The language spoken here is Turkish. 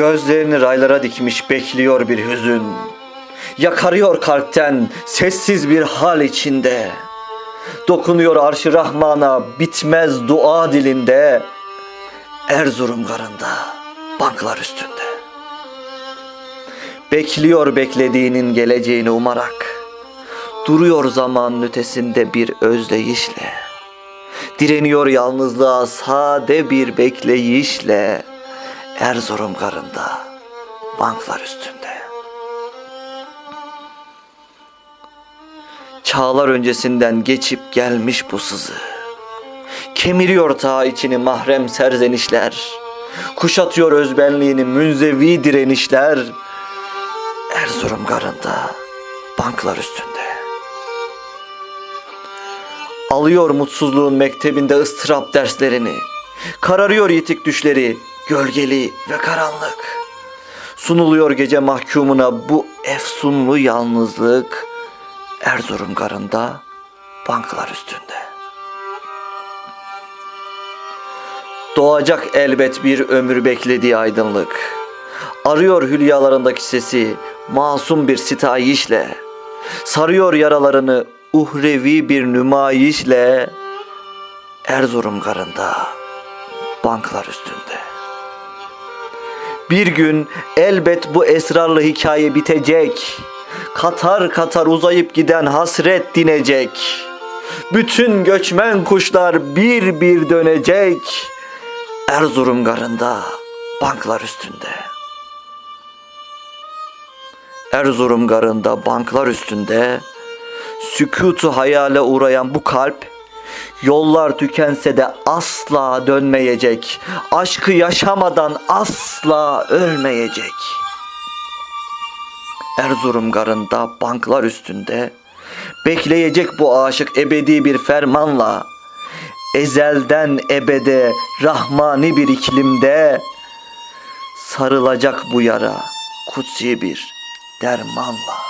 Gözlerini raylara dikmiş bekliyor bir hüzün. Yakarıyor kalpten sessiz bir hal içinde. Dokunuyor arşı Rahman'a bitmez dua dilinde. Erzurum garında banklar üstünde. Bekliyor beklediğinin geleceğini umarak. Duruyor zamanın ötesinde bir özdeyişle. Direniyor yalnızlığa sade bir bekleyişle. Erzurum garında banklar üstünde. Çağlar öncesinden geçip gelmiş bu sızı. Kemiriyor ta içini mahrem serzenişler. Kuşatıyor özbenliğini münzevi direnişler. Erzurum garında banklar üstünde. Alıyor mutsuzluğun mektebinde ıstırap derslerini. Kararıyor yitik düşleri, gölgeli ve karanlık. Sunuluyor gece mahkumuna bu efsunlu yalnızlık. Erzurum garında banklar üstünde. Doğacak elbet bir ömür beklediği aydınlık. Arıyor hülyalarındaki sesi masum bir sitayişle. Sarıyor yaralarını uhrevi bir nümayişle. Erzurum garında banklar üstünde. Bir gün elbet bu esrarlı hikaye bitecek. Katar katar uzayıp giden hasret dinecek. Bütün göçmen kuşlar bir bir dönecek. Erzurum garında banklar üstünde. Erzurum garında banklar üstünde sükutu hayale uğrayan bu kalp Yollar tükense de asla dönmeyecek. Aşkı yaşamadan asla ölmeyecek. Erzurum garında banklar üstünde bekleyecek bu aşık ebedi bir fermanla. Ezelden ebede rahmani bir iklimde sarılacak bu yara kutsi bir dermanla.